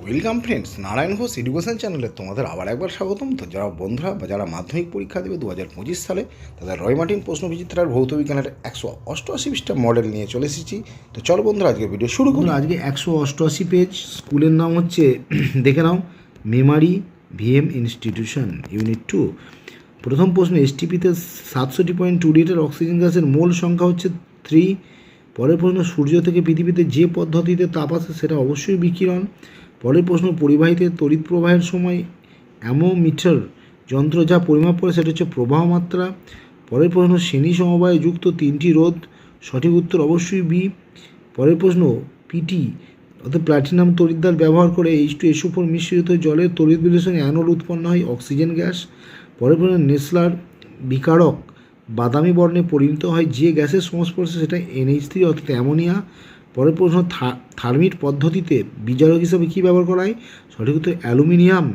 Welcome friends Narayan Ghosh education চ্যানেলে তোমাদের আবার একবার স্বাগতম। তো যারা বন্ধুরা বা যারা মাধ্যমিক পরীক্ষা দেবে দু হাজার পঁচিশ সালে, তাদের রয় মার্টিন প্রশ্ন বিচিত্রার ভৌত বিজ্ঞানের একশো অষ্টআশি পৃষ্ঠা মডেল নিয়ে চলে এসেছি। তো চলো বন্ধুরা আজকে ভিডিও শুরু করুন আজকে একশো অষ্টআশি পেজ স্কুলের নাম হচ্ছে, দেখে নাও Memari VM institution unit two প্রথম প্রশ্ন এসটিপিতে সাতষট্টি পয়েন্ট টু লিটার অক্সিজেন গ্যাসের মোল সংখ্যা হচ্ছে থ্রি পরের প্রশ্ন, সূর্য থেকে পৃথিবীতে যে পদ্ধতিতে তাপ আসে সেটা অবশ্যই বিকিরণ। পরের প্রশ্ন, পরিবাহীতে তড়িৎ প্রবাহের সময় অ্যামোমিটার যন্ত্র যা পরিমাপ করে, সেটা হচ্ছে প্রবাহ মাত্রা। পরের প্রশ্ন, শ্রেণি সমবায়ে যুক্ত তিনটি রোধ, সঠিক উত্তর অবশ্যই বি। পরের প্রশ্ন পিটি অর্থাৎ প্ল্যাটিনাম তড়িৎদ্বার ব্যবহার করে এইচ টু এসো ফোর মিশ্রিত জলের তড়িৎ বিশ্লেষণে অ্যানোড উৎপন্ন হয় অক্সিজেন গ্যাস পরের প্রশ্ন নেসলার বিকারক বাদামি বর্ণে পরিণত হয় যে গ্যাসের সংস্পর্শে, সেটা এনএইচ থ্রি অর্থাৎ অ্যামোনিয়া। পরের প্রশ্ন, থা- থার্মিট পদ্ধতিতে বিজারক হিসাবে কী ব্যবহার করা হয়? সঠিক উত্তর, অ্যালুমিনিয়াম।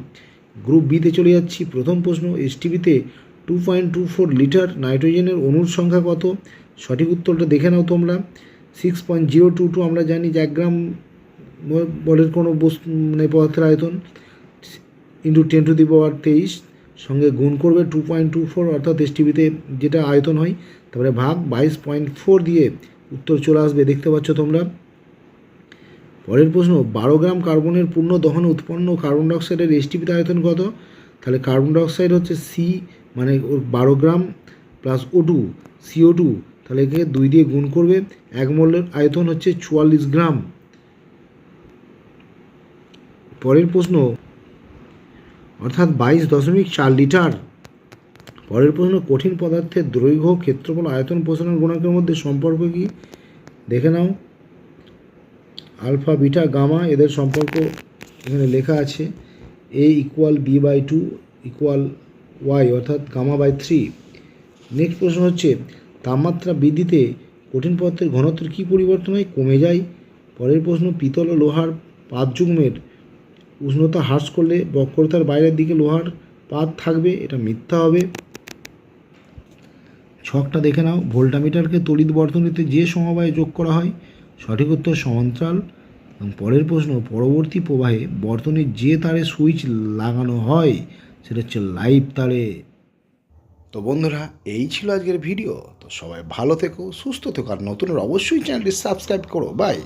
গ্রুপ বিতে চলে যাচ্ছি। প্রথম প্রশ্ন এসটিভিতে two point two four litre নাইট্রোজেনের অণুর সংখ্যা কত? সঠিক উত্তরটা দেখে নাও তোমরা। Six point zero two two আমরা জানি যে এক গ্রাম বলের কোনো বস্তু মানে পদার্থের আয়তন into ten to the power তেইশ সঙ্গে গুণ করবে টু পয়েন্ট টু ফোর অর্থাৎ এসটিভিতে যেটা আয়তন হয়, তারপরে ভাগ বাইশ পয়েন্ট ফোর দিয়ে উত্তর চলে আসবে, দেখতে পাচ্ছ তোমরা। পরের প্রশ্ন, বারো গ্রাম কার্বনের পূর্ণ দহনে উৎপন্ন কার্বন ডাইঅক্সাইডের এসটিপিতে আয়তন কত? তাহলে কার্বন ডাইঅক্সাইড হচ্ছে সি মানে বারো gram plus O two CO two তাহলে একে দুই দিয়ে গুণ করবে, এক মোলের আয়তন হচ্ছে চুয়াল্লিশ গ্রাম। পরের প্রশ্ন, অর্থাৎ বাইশ দশমিক চার লিটার পরের প্রশ্ন, কঠিন পদার্থের দৈর্ঘ্য ক্ষেত্রফল আয়তন প্রসারণ গুণাঙ্কের মধ্যে সম্পর্ক কি? দেখে নাও। আলফা, বিটা, গামা এদের সম্পর্ক এখানে লেখা আছে। A equal B by two equal Y অর্থাৎ গামা বাই থ্রি নেক্সট প্রশ্ন হচ্ছে, তাপমাত্রা বৃদ্ধিতে কঠিন পদার্থের ঘনত্বের কী পরিবর্তন হয়? কমে যায়। পরের প্রশ্ন, পিতল ও লোহার পাত যুগ্মের উষ্ণতা হ্রাস করলে বক্রতার বাইরের দিকে লোহার পাত থাকবে, এটা মিথ্যা হবে। ছকটা দেখে নাও। ভোল্টামিটারকে তড়িৎ বর্তনীতে যে সমবায়ে যোগ করা হয়, সঠিক উত্তর সমান্তরাল। এবং পরের প্রশ্ন, পরবর্তী প্রবাহে বর্তনীর যে তারে সুইচ লাগানো হয়, সেটা হচ্ছে লাইভ তারে। তো বন্ধুরা, এই ছিল আজকের ভিডিও। তো সবাই ভালো থেকো, সুস্থ থেকো, আর নতুনের অবশ্যই চ্যানেলটি সাবস্ক্রাইব করো। বাই।